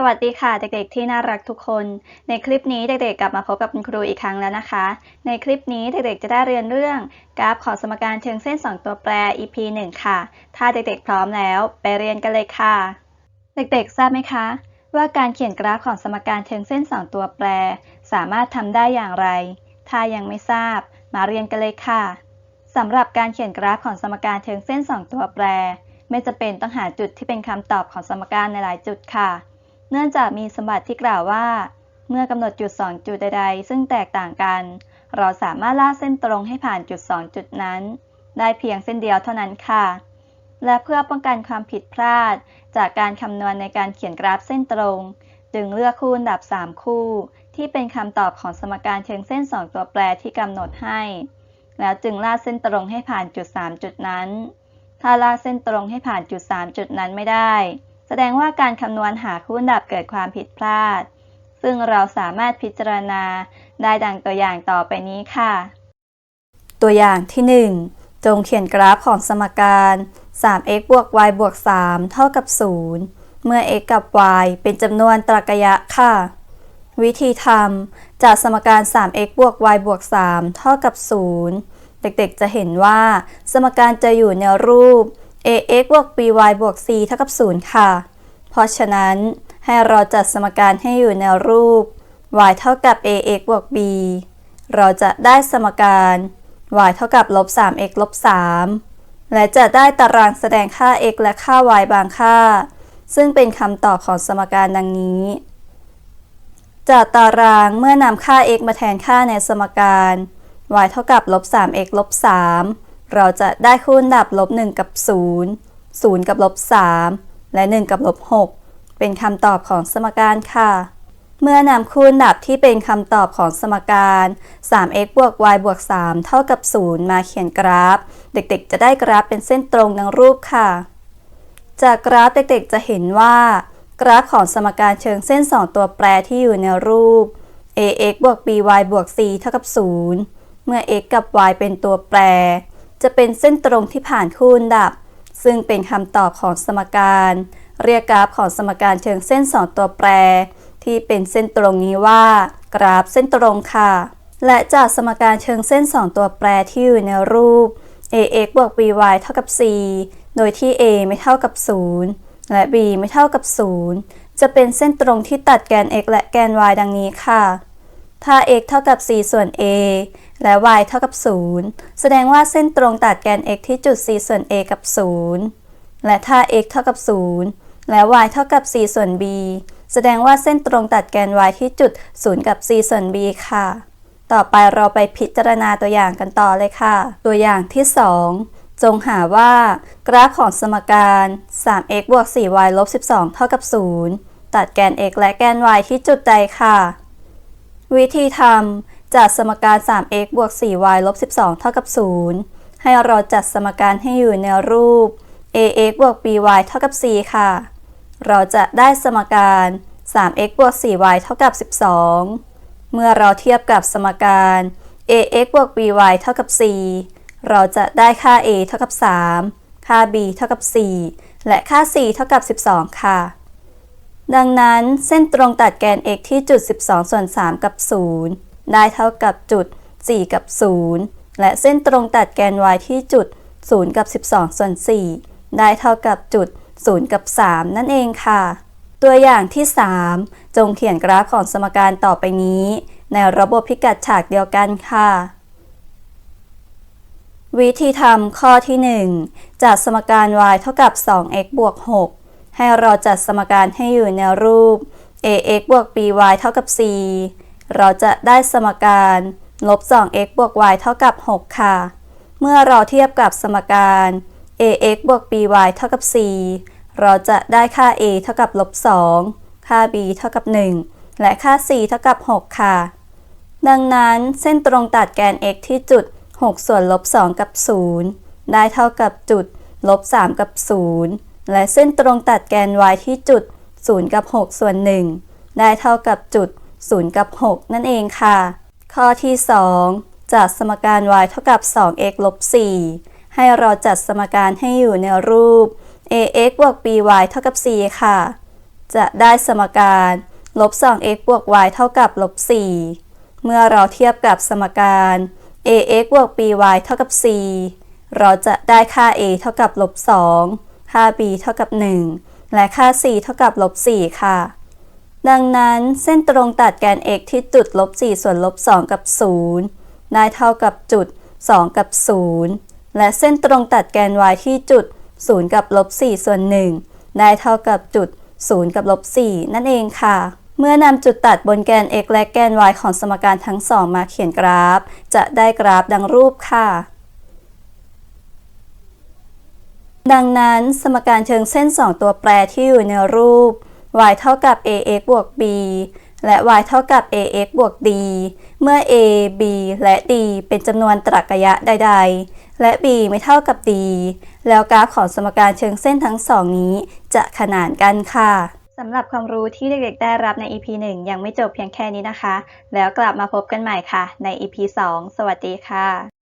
สวัสดีค่ะเด็กๆที่น่ารักทุกคน ในคลิปนี้เด็กๆกลับมาพบกับคุณครูอีกครั้งแล้วนะคะ ในคลิปนี้เด็กๆจะได้เรียนเรื่องกราฟของสมการเชิงเส้น 2 ตัวแปร EP 1 ค่ะ ถ้าเด็กๆพร้อมแล้วไปเรียนกันเลยค่ะ เด็กๆทราบไหมคะ ว่าการเขียนกราฟของสมการเชิงเส้น 2 ตัวแปร สามารถทำได้อย่างไร ถ้ายังไม่ทราบ มาเรียนกันเลยค่ะสำหรับการเขียนกราฟของสมการเชิงเส้น 2 ตัวแปร ไม่จะเป็นต้องหาจุดที่เป็นคำตอบของสมการในหลายจุดค่ะ เนื่องจากมีสมบัติที่กล่าวว่า เมื่อกำหนดจุด 2 จุดใดๆ ซึ่งแตกต่างกัน เราสามารถลากเส้นตรงให้ผ่านจุด 2 จุดนั้น ได้เพียงเส้นเดียวเท่านั้นค่ะ และเพื่อป้องกันความผิดพลาด จากการคำนวณในการเขียนกราฟเส้นตรง จึงเลือกคู่อันดับ 3 คู่ ที่เป็นคำตอบของสมการเชิงเส้น 2 ตัวแปรที่กำหนดให้ แล้วจึงลากเส้นตรงให้ผ่านจุด 3 จุดนั้น ถ้าลากเส้นตรงให้ผ่านจุด 3 จุดนั้นไม่ได้ แสดงว่าการคำนวณหาคู่อันดับเกิดความผิดพลาด ซึ่งเราสามารถพิจารณาได้ดังตัวอย่างต่อไปนี้ค่ะ ตัวอย่างที่ 1 จงเขียนกราฟของสมการ 3x บวก y บวก 3 เท่ากับ 0 เมื่อ x กับ y เป็นจำนวนตรรกะค่ะ วิธีทำจากสมการ 3x บวก y บวก 3 เท่ากับ 0 เด็กๆจะเห็นว่า สมการจะอยู่ในรูป ax บวก by บวก c เท่ากับ 0 ค่ะ เพราะฉะนั้นให้เราจัดสมการให้อยู่ในรูป y เท่ากับ ax บวก b เราจะได้สมการ y เท่ากับลบ 3x ลบ 3 และจะได้ตารางแสดงค่า x และค่า y บางค่า ซึ่งเป็นคำตอบของสมการดังนี้ จากตารางเมื่อนำค่า x มาแทนค่าในสมการ y เท่ากับลบ 3x ลบ 3 เราจะได้คู่อันดับลบ1กับ 0 0 กับลบ3และ 1 กับลบ6เป็นคำตอบของสมการค่ะ เมื่อนำคู่อันดับที่เป็นคำตอบของสมการ 3x บวก y บวก 3 เท่ากับ 0 มาเขียนกราฟ เด็กๆ จะได้กราฟเป็นเส้นตรงดังรูปค่ะ จากกราฟเด็กๆ จะเห็นว่า กราฟของสมการเชิงเส้น 2 ตัวแปรที่อยู่ในรูป ax บวก by บวก c เท่ากับ 0 เมื่อ x กับ y เป็นตัวแปร จะเป็นเส้นตรงที่ผ่านคู่อันดับ ซึ่งเป็นคำตอบของสมการ เรียกกราฟของสมการเชิงเส้น 2 ตัวแปร ที่เป็นเส้นตรงนี้ว่า กราฟเส้นตรงค่ะ และจากสมการเชิงเส้น 2 ตัวแปรที่อยู่ในรูป ax บวก by เท่ากับ c โดยที่ a ไม่เท่ากับ 0 และ b ไม่เท่ากับ 0 จะเป็นเส้นตรงที่ตัดแกน x และแกน y ดังนี้ค่ะ ถ้า x เท่ากับ c ส่วน a และ y เท่ากับ 0 แสดงว่าเส้นตรงตัดแกน x ที่จุด c ส่วน a กับ 0 และถ้า x เท่ากับ 0 และ y เท่ากับ c ส่วน b แสดงว่าเส้นตรงตัดแกน y ที่จุด 0 กับ c ส่วน b ค่ะ ต่อไปเราไปพิจารณาตัวอย่างกันต่อเลยค่ะ ตัวอย่างที่ 2 จงหาว่า กราฟของสมการ 3x บวก 4y ลบ 12 เท่ากับ 0 ตัดแกน x และแกน y ที่จุดใดค่ะ วิธีทำจัดสมการ 3x บวก 4y ลบ 12 เท่ากับ 0 ให้เราจัดสมการให้อยู่ในรูป ax บวก by เท่ากับ c ค่ะ เราจะได้สมการ 3x บวก 4y เท่ากับ 12 เมื่อเราเทียบกับสมการ ax บวก by เท่ากับ c เราจะได้ค่า a เท่ากับ 3 ค่า b เท่ากับ 4 และค่า c เท่ากับ 12 ค่ะ ดังนั้นเส้นตรงตัดแกน x ที่จุด 12 ส่วน 3 กับ 0 ได้เท่ากับจุด 4 กับ 0 และเส้นตรงตัดแกน y ที่จุด 0 กับ 12 ส่วน 4 ได้เท่ากับจุด 0 กับ 3 นั่นเองค่ะ ตัวอย่างที่ 3 จงเขียนกราฟของสมการต่อไปนี้ ในระบบพิกัดฉากเดียวกันค่ะ วิธีทำข้อที่ 1จากสมการ y เท่ากับ 2x บวก 6 ให้เราจัดสมการให้อยู่ในรูป ax บวก by เท่ากับ c เราจะได้สมการลบ 2x บวก y เท่ากับ 6 ค่ะ เมื่อเราเทียบกับสมการ ax บวก by เท่ากับ c เราจะได้ค่า a เท่ากับลบ 2 ค่า b เท่ากับ 1 และค่า c เท่ากับ 6 ค่ะ ดังนั้นเส้นตรงตัดแกน x ที่จุด 6 ส่วนลบ 2 กับ 0 ได้เท่ากับจุดลบ 3 กับ 0 และเส้นตรงตัดแกน y ที่จุด 0 กับ 6 ส่วน 1 ได้เท่ากับจุด 0 กับ 6 นั่นเองค่ะ ข้อที่ 2จากสมการ y เท่ากับ 2x ลบ 4 ให้เราจัดสมการให้อยู่ในรูป ax บวก by เท่ากับ c ค่ะ จะได้สมการลบ 2x บวก y เท่ากับลบ 4 เมื่อเราเทียบกับสมการ ax บวก by เท่ากับ c เราจะได้ค่า a เท่ากับลบ 2 ค่า b เท่ากับ 1 และค่า c เท่ากับลบ4ค่ะ ดังนั้นเส้นตรงตัดแกน x ที่จุดลบ4ส่วนลบ2กับ 0 ได้เท่ากับจุด 2 กับ 0 และเส้นตรงตัดแกน y ที่จุด 0 กับลบ4ส่วน 1 ได้เท่ากับจุด 0 กับลบ4นั่นเองค่ะ เมื่อนำจุดตัดบนแกน x และแกน y ของสมการทั้งสองมาเขียนกราฟ จะได้กราฟดังรูปค่ะ ดังนั้นสมการเชิงเส้น 2 ตัวแปรที่อยู่ในรูป y เท่ากับ ax บวก b และ y เท่ากับ ax บวก d เมื่อ a b และ d เป็นจำนวนตรรกะใด ๆ และ b ไม่เท่ากับ d แล้วกราฟของสมการเชิงเส้นทั้งสองนี้จะขนานกันค่ะสำหรับความรู้ที่เด็กๆได้รับใน EP 1 ยังไม่จบเพียงแค่นี้นะคะ แล้วกลับมาพบกันใหม่ค่ะ ใน EP 2 สวัสดีค่ะ